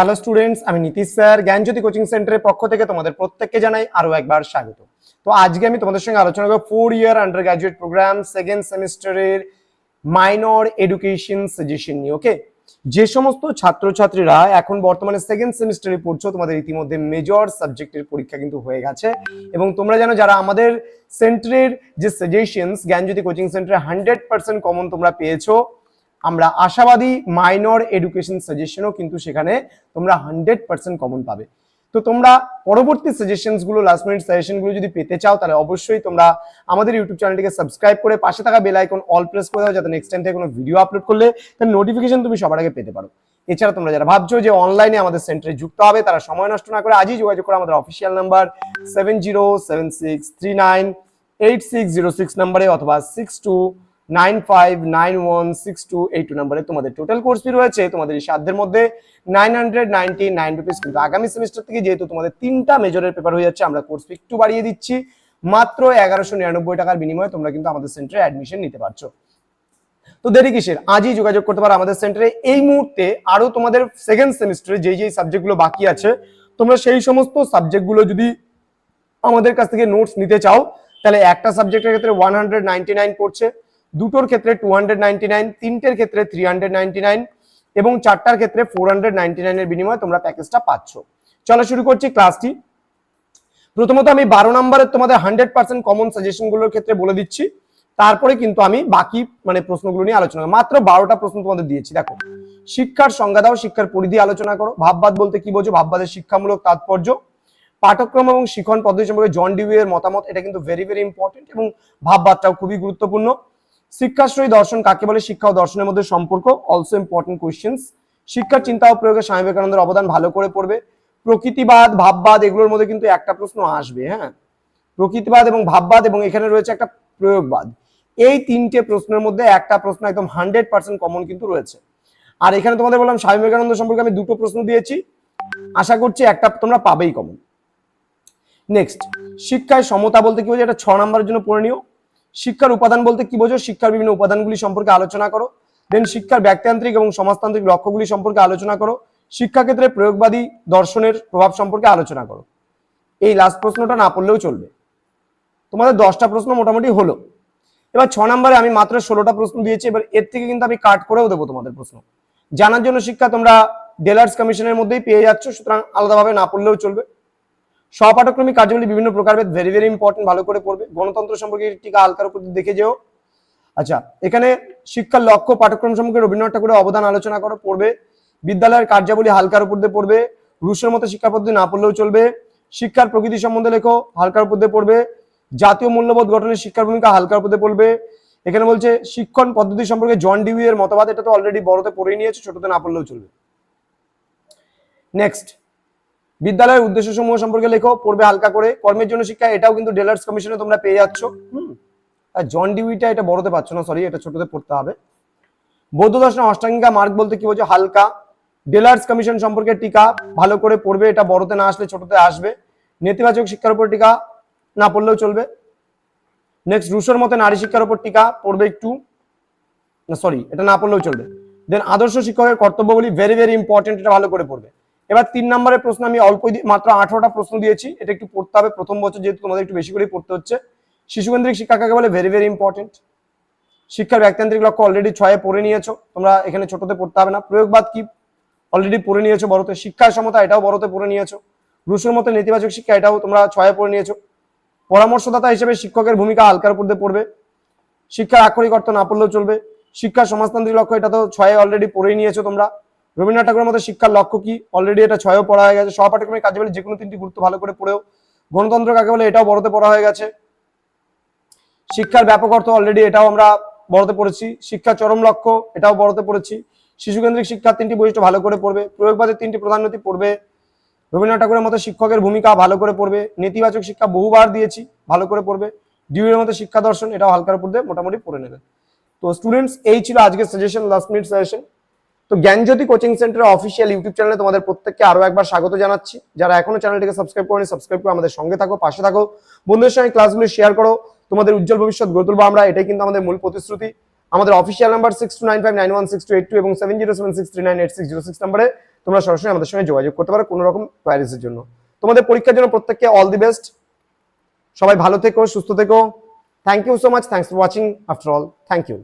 Hello students আমি Nitish sir, জ্ঞানজ্যোতি coaching সেন্টারের পক্ষ থেকে তোমাদের প্রত্যেককে জানাই আরও একবার স্বাগত। তো আজকে আমি তোমাদের সঙ্গে আলোচনা করব four year under graduate program second সেমিস্টারের মাইনর এডুকেশন সাজেশন নিয়ে ওকে যে সমস্ত ছাত্রছাত্রীরা এখন বর্তমানে সেকেন্ড সেমিস্টারে পড়ছো, তোমাদের ইতিমধ্যে মেজর সাবজেক্টের পরীক্ষা কিন্তু হয়ে গেছে। এবং তোমরা জানো যারা আমাদের সেন্টারের যে সাজেশনস জ্ঞানজ্যোতি কোচিং সেন্টারে হান্ড্রেড পার্সেন্ট কমন তোমরা পেয়েছ আমরা আশাবাদী মাইনর এডুকেশন সাজেশনও কিন্তু সেখানে তোমরা হান্ড্রেড পার্সেন্ট কমন পাবে। তো তোমরা পরবর্তী সাজেশনসগুলো লাস্ট মিনিট সাজেশনগুলো যদি পেতে চাও, তাহলে অবশ্যই তোমরা আমাদের ইউটিউব চ্যানেলটিকে সাবস্ক্রাইব করে পাশে থাকা বেল আইকন অল প্রেস করে দাও, যাতে নেক্সট টাইম থেকে কোনো ভিডিও আপলোড করলে তার নোটিফিকেশন তুমি সবার আগে পেতে পারো। এছাড়া তোমরা যারা ভাবছ যে অনলাইনে আমাদের সেন্টারে যুক্ত হবে, তারা সময় নষ্ট না করে আজই যোগাযোগ করে আমাদের official number seven zero seven six three nine eight six zero six নাম্বারে অথবা six two nine five nine one six two eight two নাম্বারে তোমাদের টোটাল কোর্স ফি রয়েছে। তোমাদের এই সাধ্যের মধ্যে nine hundred ninety nine rupees কিন্তু আগামী সেমিস্টার থেকে যেহেতু তোমাদের তিনটা মেজরের পেপার হয়ে যাচ্ছে, আমরা কোর্স ফি একটু বাড়িয়ে দিচ্ছি। মাত্র এগারোশো নিরানব্বই টাকার বিনিময়ে তোমরা কিন্তু আমাদের সেন্টারে অ্যাডমিশন নিতে পারছ। তো দেরি কিসের? আজই যোগাযোগ করতে পারো আমাদের সেন্টারে এই মুহূর্তে আরও তোমাদের সেকেন্ড সেমিস্টারে যেই যেই সাবজেক্টগুলো বাকি আছে, তোমরা সেই সমস্ত সাবজেক্টগুলো যদি আমাদের কাছ থেকে নোটস নিতে চাও, তাহলে একটা সাবজেক্টের ক্ষেত্রে ওয়ান হান্ড্রেড নাইনটি নাইন পড়ছে। দুটোর ক্ষেত্রে টু হান্ড্রেড নাইনটি নাইন তিনটের ক্ষেত্রে থ্রি হান্ড্রেড নাইনটি নাইন এবং চারটার ক্ষেত্রে ফোর হান্ড্রেড নাইনটি নাইনের বিনিময়ে তোমরা প্যাকেজটা পাচ্ছ। চলো শুরু করছি ক্লাসটি প্রথমত আমি বারো নম্বরের তোমাদের হান্ড্রেড পার্সেন্ট কমন সাজেশনগুলোর ক্ষেত্রে বলে দিচ্ছি। তারপরে কিন্তু আমি বাকি মানে প্রশ্নগুলো নিয়ে আলোচনা মাত্র বারোটা প্রশ্ন তোমাদের দিয়েছি, দেখো। শিক্ষার সংজ্ঞা দাও, শিক্ষার পরিধি আলোচনা করো। ভাববাদ বলতে কি বোঝো? ভাববাদের শিক্ষামূলক তাৎপর্য। পাঠক্রম এবং শিক্ষণ পদ্ধতি সম্পর্কে জন ডিউয়ের মতামত, এটা কিন্তু ভেরি ভেরি ইম্পর্টেন্ট এবং ভাববাদটাও খুবই গুরুত্বপূর্ণ। শিক্ষাশ্রয়ী দর্শন কাকে বলে? শিক্ষা ও দর্শনের মধ্যে সম্পর্ক। অলসো ইম্পর্টেন্ট কোয়েশ্চেন্স শিক্ষার চিন্তা ও প্রয়োগে স্বামী বিবেকানন্দের অবদান ভালো করে পড়বে। প্রকৃতিবাদ, ভাববাদ, এগুলোর মধ্যে কিন্তু একটা প্রশ্ন আসবে হ্যাঁ? প্রকৃতিবাদ এবং ভাববাদ এবং এখানে রয়েছে একটা প্রয়োগবাদ। এই তিনটে প্রশ্নের মধ্যে একটা প্রশ্ন একদম হান্ড্রেড পার্সেন্ট কমন কিন্তু রয়েছে। আর এখানে তোমাদের বললাম স্বামী বিবেকানন্দ সম্পর্কে আমি দুটো প্রশ্ন দিয়েছি। আশা করছি একটা তোমরা পাবেই কমন নেক্সট শিক্ষায় সমতা বলতে কি বোঝো এটা ছ নম্বরের জন্য পড়ে নিও। শিক্ষার উপাদান বলতে কি বোঝো? শিক্ষার বিভিন্ন উপাদানগুলি সম্পর্কে আলোচনা করো। দেন শিক্ষার ব্যক্তিতান্ত্রিক এবং সমাজতান্ত্রিক লক্ষ্যগুলি সম্পর্কে আলোচনা করো। শিক্ষাক্ষেত্রে প্রয়োগবাদী দর্শনের প্রভাব সম্পর্কে আলোচনা করো। এই লাস্ট প্রশ্নটা না পড়লেও চলবে। তোমাদের দশটা প্রশ্ন মোটামুটি হলো। এবার ছ নম্বরে আমি মাত্র ষোলোটা প্রশ্ন দিয়েছি। এবার এর থেকে কিন্তু আমি কাট করেও দেবো তোমাদের প্রশ্ন। জানার জন্য শিক্ষা তোমরা ডেলার্স কমিশনের মধ্যেই পেয়ে যাচ্ছ। সুতরাং আলাদাভাবে না পড়লেও চলবে। সহপাঠক্রমিক কার্যগুলি বিভিন্ন প্রকারভেদ ভেরি ভেরি ইম্পর্টেন্ট ভালো করে পড়বে। গণতন্ত্র সম্পর্কে টিকা হালকার উপর দেখে যেও। আচ্ছা এখানে শিক্ষার লক্ষ্য, পাঠ্যক্রম সম্পর্কে রবীন্দ্রনাথ ঠাকুরের অবদান আলোচনা করো, পড়বে। বিদ্যালয়ের কার্যাবলী হালকার উপর দিয়ে পড়বে। রুশের মতো শিক্ষা পদ্ধতি না পড়লেও চলবে। শিক্ষার প্রকৃতি সম্বন্ধে লেখো, হালকার উপর দিয়ে পড়বে। জাতীয় মূল্যবোধ গঠনের শিক্ষার ভূমিকা হালকার উপর দিয়ে পড়বে। এখানে বলছে, শিক্ষণ পদ্ধতি সম্পর্কে জন ডিউই এর মতবাদ, এটা তো অলরেডি বড়তে পড়ে নিয়েছে, ছোটতে না পড়লেও চলবে। নেক্সট বিদ্যালয়ের উদ্দেশ্য সমূহ সম্পর্কে লেখো, পড়বে হালকা করে। কর্মের জন্য শিক্ষা, এটাও কিন্তু ডেলার্স কমিশনে তোমরা পেয়ে যাচ্ছ। হুম। আর জন ডিউইটা এটা বড়তে পাচ্ছ না সরি এটা ছোটতে পড়তে হবে। বৌদ্ধ দর্শন অষ্টাঙ্গিকা মার্ক বলতে কি বোঝো? হালকা। ডেলার্স কমিশন সম্পর্কে টিকা, ভালো করে পড়বে, এটা বড়তে না আসলে ছোটতে আসবে। নেতিবাচক শিক্ষার উপর টিকা, না পড়লেও চলবে। নেক্সট রুশোর মতে নারী শিক্ষার উপর টিকা, পড়বে একটু। সরি এটা না পড়লেও চলবে। দেন আদর্শ শিক্ষকের কর্তব্যগুলি ভেরি ভেরি ইম্পর্টেন্ট এটা ভালো করে পড়বে। এবার তিন নম্বরের প্রশ্ন আমি অল্প মাত্র আঠারোটা প্রশ্ন দিয়েছি, এটা একটু পড়তে হবে। প্রথম বছর যেহেতু তোমাদের একটু বেশি করেই পড়তে হচ্ছে। শিশুকেন্দ্রিক শিক্ষা কাকে বলে? ভেরি ভেরি ইম্পর্টেন্ট শিক্ষার ব্যক্তিতান্ত্রিক লক্ষ্য অলরেডি ছয়ে পড়ে নিয়েছো। তোমরা এখানে ছোটতে পড়তে হবে না। প্রয়োগবাদ কি? অলরেডি পড়ে নিয়েছো বড়তে। শিক্ষার সমতা এটাও বড়তে পড়ে নিয়েছো। রুশের মতো নেতিবাচক শিক্ষা এটাও তোমরা ছয়ে পড়ে নিয়েছো। পরামর্শদাতা হিসেবে শিক্ষকের ভূমিকা হালকার উপর দিয়ে পড়বে। শিক্ষার আক্ষরিক অর্থ না পড়লেও চলবে। শিক্ষা সমাজতান্ত্রিক লক্ষ্য এটা তো ছয়ে অলরেডি পড়েই নিয়েছো তোমরা। রবীন্দ্রনাথ ঠাকুরের মতো শিক্ষার লক্ষ্য কি? অলরেডি এটা ছয়ও পড়া হয়ে গেছে। সহপাঠক্রমিক কাজে বলে যে কোনো তিনটি গুরুত্ব ভালো করে পড়েও। গণতন্ত্র কাকে বলে? এটাও বড়তে পড়া হয়ে গেছে। শিক্ষার ব্যাপক অর্থ অলরেডি এটাও আমরা বড়তে পড়েছি। শিক্ষার চরম লক্ষ্য, এটাও বড়তে পড়েছি। শিশুকেন্দ্রিক শিক্ষার তিনটি বৈশিষ্ট্য ভালো করে পড়বে। প্রয়োগবাদের তিনটি প্রধান নথি পড়বে। রবীন্দ্রনাথ ঠাকুরের মতো শিক্ষকের ভূমিকা ভালো করে পড়বে। নেতিবাচক শিক্ষা বহুবার দিয়েছি, ভালো করে পড়বে। ডিউয়ের মতো শিক্ষা দর্শন, এটাও হালকার দিয়ে মোটামুটি পড়ে নেবে। তো স্টুডেন্টস এই ছিল আজকের সাজেশন লাস্ট মিনিট সাজেশন তো জ্ঞানজ্যোতি কোচিং সেন্টারের অফিসিয়াল ইউটিউব চ্যানেলে তোমাদের প্রত্যেককে আরও একবার স্বাগত জানাচ্ছি। যারা এখনও চ্যানেলটিকে সাবস্ক্রাইব করেনি সাবস্ক্রাইব করে আমাদের সঙ্গে থাকো, পাশে থাকো। বন্ধুদের সঙ্গে ক্লাসগুলো শেয়ার করো। তোমাদের উজ্জ্বল ভবিষ্যৎ গড়ে তুলবো আমরা। এটাই কিন্তু আমাদের মূল প্রতিশ্রুতি। আমাদের official number six two nine five nine one six two eight two এবং seven zero seven six three nine eight six zero six নাম্বারে তোমরা সরাসরি আমাদের সঙ্গে যোগাযোগ করতে পারো কোনো রকম কোয়ারিজের জন্য। তোমাদের পরীক্ষার জন্য প্রত্যেককে অল দি বেস্ট সবাই ভালো থেকো, সুস্থ থেকো। Thank you so much thanks for watching after all thank you